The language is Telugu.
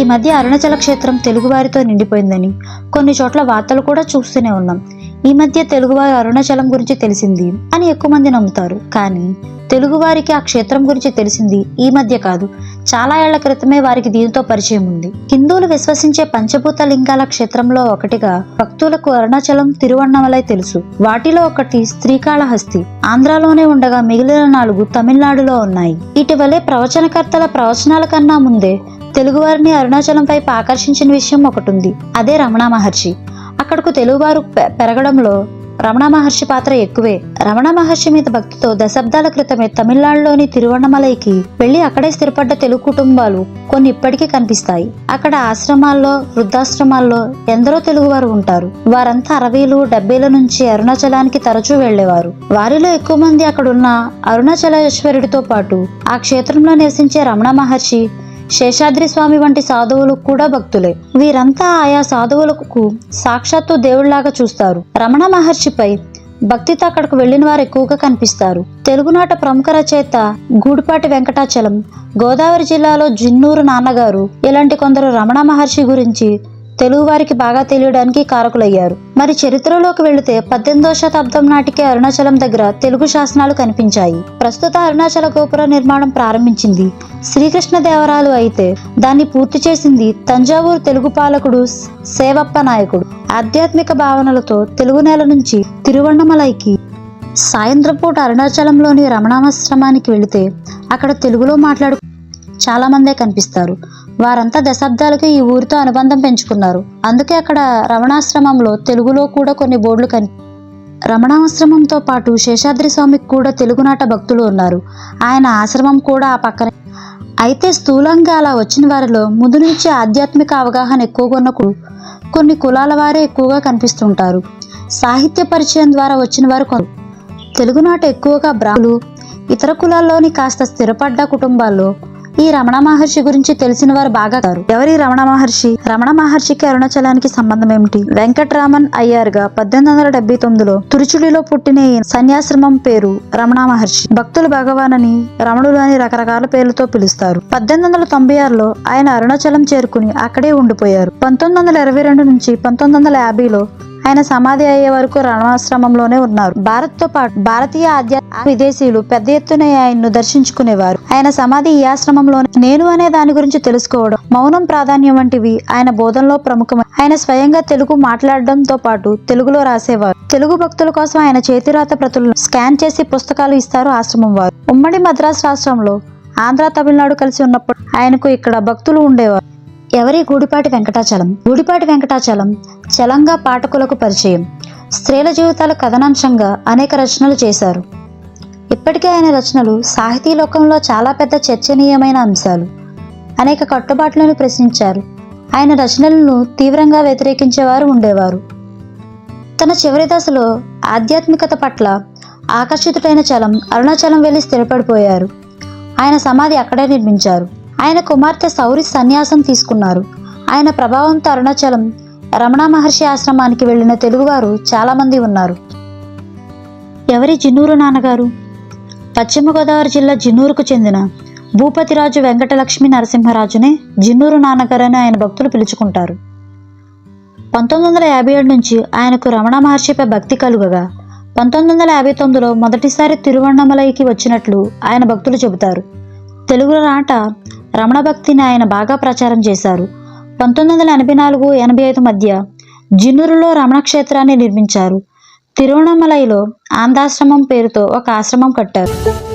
ఈ మధ్య అరుణాచల క్షేత్రం తెలుగువారితో నిండిపోయిందని కొన్ని చోట్ల వార్తలు కూడా చూస్తూనే ఉన్నాం. ఈ మధ్య తెలుగువారు అరుణాచలం గురించి తెలిసింది అని ఎక్కువ మంది నమ్ముతారు. కానీ తెలుగువారికి ఆ క్షేత్రం గురించి తెలిసింది ఈ మధ్య కాదు. చాలా ఏళ్ళ క్రితమే వారికి దీనితో పరిచయం ఉంది. హిందువులు విశ్వసించే పంచభూత లింగాల క్షేత్రంలో ఒకటిగా భక్తులకు అరుణాచలం తిరువన్నమలై తెలుసు. వాటిలో ఒకటి శ్రీకాళహస్తి. ఆంధ్రాలోనే ఉండగా మిగిలిన నాలుగు తమిళనాడులో ఉన్నాయి. ఇటీవలే ప్రవచనకర్తల ప్రవచనాల కన్నా ముందే తెలుగువారిని అరుణాచలంపై ఆకర్షించిన విషయం ఒకటి ఉంది అదే రమణ మహర్షి. అక్కడకు తెలుగువారు పె- పెరగడంలో రమణ మహర్షి పాత్ర ఎక్కువే. రమణ మహర్షి మీద భక్తితో దశాబ్దాల క్రితమే తమిళనాడులోని తిరువణమలైకి వెళ్ళి అక్కడే స్థిరపడ్డ తెలుగు కుటుంబాలు కొన్ని ఇప్పటికీ కనిపిస్తాయి. అక్కడ ఆశ్రమాల్లో వృద్ధాశ్రమాల్లో ఎందరో తెలుగువారు ఉంటారు. వారంతా అరవైలు డెబ్బైల నుంచి అరుణాచలానికి తరచూ వెళ్ళేవారు వారిలో ఎక్కువ మంది అక్కడున్న అరుణాచలేశ్వరుడితో పాటు ఆ క్షేత్రంలో నివసించే రమణ మహర్షి శేషాద్రి స్వామి వంటి సాధువులు కూడా భక్తులే. వీరంతా ఆయా సాధువులకు సాక్షాత్తు దేవుళ్ళాగా చూస్తారు. రమణ మహర్షిపై భక్తితో అక్కడకు వెళ్ళిన వారు ఎక్కువగా కనిపిస్తారు. తెలుగునాట ప్రముఖ రచయిత గూడిపాటి వెంకటాచలం గోదావరి జిల్లాలో జిన్నూరు నాన్నగారు ఇలాంటి కొందరు రమణ మహర్షి గురించి తెలుగువారికి బాగా తెలియడానికి కారకులయ్యారు. మరి చరిత్రలోకి వెళితే పద్దెనిమిదవ శతాబ్దం నాటికే అరుణాచలం దగ్గర తెలుగు శాసనాలు కనిపించాయి. ప్రస్తుత అరుణాచల గోపుర నిర్మాణం ప్రారంభించింది శ్రీకృష్ణదేవరాయలు అయితే. దాన్ని పూర్తి చేసింది తంజావూరు తెలుగు పాలకుడు సేవప్ప నాయకుడు. ఆధ్యాత్మిక భావనలతో తెలుగు నేల నుంచి తిరువన్నమలైకి సాయంత్రం పూట అరుణాచలంలోని రమణాశ్రమానికి వెళితే అక్కడ తెలుగులో మాట్లాడు చాలా మందే కనిపిస్తారు. వారంతా దశాబ్దాలుగా ఈ ఊరితో అనుబంధం పెంచుకున్నారు. అందుకే అక్కడ రమణాశ్రమంలో తెలుగులో కూడా కొన్ని బోర్డులు కని రమణాశ్రమంతో పాటు శేషాద్రి స్వామికి కూడా తెలుగునాట భక్తులు ఉన్నారు. ఆయన ఆశ్రమం కూడా ఆ పక్కనే. అయితే స్థూలంగా అలా వచ్చిన వారిలో ముందు నుంచి ఆధ్యాత్మిక అవగాహన ఎక్కువగా ఉన్న కొన్ని కులాల వారే ఎక్కువగా కనిపిస్తుంటారు. సాహిత్య పరిచయం ద్వారా వచ్చిన వారు కొందరు తెలుగునాట ఎక్కువగా బ్రాహ్మలు ఇతర కులాల్లోని కాస్త స్థిరపడ్డ కుటుంబాల్లో ఈ రమణ మహర్షి గురించి తెలిసిన వారు బాగా కారు. ఎవరి రమణ మహర్షి? రమణ మహర్షికి అరుణాచలానికి సంబంధం ఏమిటి? వెంకట్రామన్ అయ్యారుగా పద్దెనిమిది వందల డెబ్బై తొమ్మిదిలో. తురుచుడిలో పుట్టిన సన్యాశ్రమం పేరు రమణ మహర్షి. భక్తులు భగవాన్ అని రమణులు అని రకరకాల పేర్లతో పిలుస్తారు. పద్దెనిమిది వందల తొంభై ఆరులో ఆయన అరుణాచలం చేరుకుని అక్కడే ఉండిపోయారు. పంతొమ్మిది వందల ఇరవై రెండు నుంచి పంతొమ్మిది వందల యాభైలో ఆయన సమాధి అయ్యే వరకు రణాశ్రమంలోనే ఉన్నారు. భారత్తో పాటు భారతీయ ఆధ్యాత్మిక విదేశీయులు పెద్ద ఎత్తున ఆయన్ను దర్శించుకునేవారు. ఆయన సమాధి ఈ ఆశ్రమంలోనే నేను అనే దాని గురించి తెలుసుకోవడం మౌనం ప్రాధాన్యం వంటివి ఆయన బోధనలో ప్రముఖమైన ఆయన స్వయంగా తెలుగు మాట్లాడడంతో పాటు తెలుగులో రాసేవారు. తెలుగు భక్తుల కోసం ఆయన చేతిరాత ప్రతులను స్కాన్ చేసి పుస్తకాలు ఇస్తారు ఆశ్రమం వారు. ఉమ్మడి మద్రాసు రాష్ట్రంలో ఆంధ్ర తమిళనాడు కలిసి ఉన్నప్పుడు ఆయనకు ఇక్కడ భక్తులు ఉండేవారు. ఎవరి గూడిపాటి వెంకటాచలం? గూడిపాటి వెంకటాచలం చలంగా పాఠకులకు పరిచయం. స్త్రీల జీవితాల కథనాంశంగా అనేక రచనలు చేశారు. ఇప్పటికే ఆయన రచనలు సాహితీ లోకంలో చాలా పెద్ద చర్చనీయమైన అంశాలు. అనేక కట్టుబాట్లను ప్రశ్నించారు. ఆయన రచనలను తీవ్రంగా వ్యతిరేకించేవారు ఉండేవారు. తన చివరి దశలో ఆధ్యాత్మికత పట్ల ఆకర్షితుడైన చలం అరుణాచలం వెళ్ళి స్థిరపడిపోయారు. ఆయన సమాధి అక్కడే నిర్మించారు. ఆయన కుమార్తె సౌరి సన్యాసం తీసుకున్నారు. ఆయన ప్రభావంతో అరుణాచలం రమణ మహర్షి ఆశ్రమానికి వెళ్ళిన తెలుగువారు చాలామంది ఉన్నారు. ఎవరి జిన్నూరు నాన్నగారు? పశ్చిమ గోదావరి జిల్లా జిన్నూరుకు చెందిన భూపతిరాజు వెంకటలక్ష్మి నరసింహరాజునే జిన్నూరు నాన్నగారని ఆయన భక్తులు పిలుచుకుంటారు. పంతొమ్మిది వందల యాభై ఏడు నుంచి ఆయనకు రమణ మహర్షిపై భక్తి కలుగగా పంతొమ్మిది వందల యాభై తొమ్మిదిలో మొదటిసారి తిరువణమలైకి వచ్చినట్లు ఆయన భక్తులు చెబుతారు. తెలుగు నాట రమణ భక్తిని ఆయన బాగా ప్రచారం చేశారు. పంతొమ్మిది వందల ఎనభై నాలుగు ఎనభై ఐదు మధ్య జిన్నూరులో రమణ క్షేత్రాన్ని నిర్మించారు. తిరువణమలైలో ఆంధాశ్రమం పేరుతో ఒక ఆశ్రమం కట్టారు.